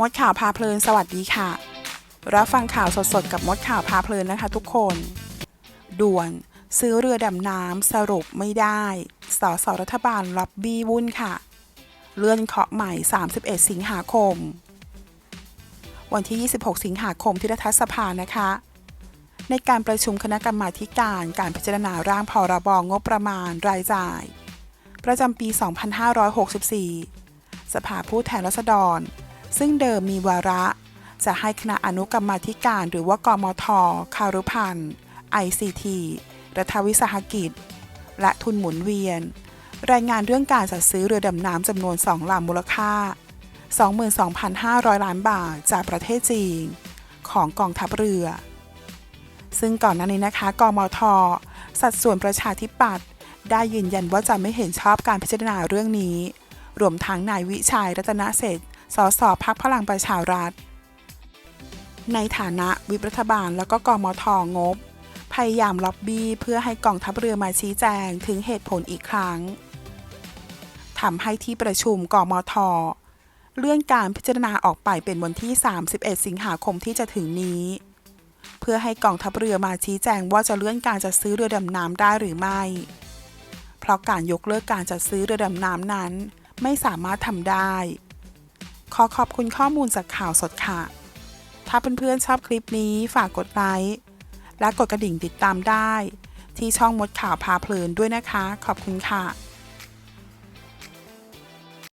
มดข่าวพาเพลินสวัสดีค่ะ รับฟังข่าวสดๆ กับมดข่าวพาเพลินนะคะทุกคน ด่วน ซื้อเรือดำน้ำสรุปไม่ได้ สสรัฐบาลล็อบบี้วุ่นค่ะ เลื่อนเคาะใหม่ 31 สิงหาคม วันที่ 26 สิงหาคมที่รัฐสภานะคะ ในการประชุมคณะกรรมาการการพิจารณาร่างพรบงบประมาณรายจ่าย ประจำปี 2564 สภาผู้แทนราษฎร ซึ่งเดิมมีวาระ จะให้คณะอนุกรรมาธิการหรือว่ากมทคารุพันธ์ ICT รัฐวิสาหกิจ และทุนหมุนเวียน รายงานเรื่องการจัดซื้อเรือดำน้ำจำนวน2ลำมูลค่า 22,500 ล้านบาทจากประเทศจีน ของกองทัพเรือ ซึ่งก่อนหน้านี้นะคะกมท สัดส่วนประชาธิปัตย์ได้ยืนยันว่าจะไม่เห็นชอบการพิจารณาเรื่องนี้ รวมทั้งนายวิชัยรัตนเศษสสพักพลังประชารัฐ ในฐานะวิปรัฐบาลแล้วก็กมทงบ พยายามล็อบบี้เพื่อให้กองทัพเรือมาชี้แจงถึงเหตุผลอีกครั้งทำให้ที่ประชุมกมท เลื่อนการพิจารณาออกไปเป็นวันที่ 31 สิงหาคมที่จะถึงนี้ เพื่อให้กองทัพเรือมาชี้แจงว่าจะเลื่อนการจัดซื้อเรือดำน้ำได้หรือไม่ เพราะการยกเลิกการจัดซื้อเรือดำน้ำนั้น ไม่สามารถทำได้ ขอขอบคุณข้อมูลจากข่าวสดค่ะ ถ้าเพื่อนๆชอบคลิปนี้ฝากกดไลค์และกดกระดิ่งติดตามได้ ที่ช่องมดข่าวพาเพลินด้วยนะคะ ขอบคุณค่ะ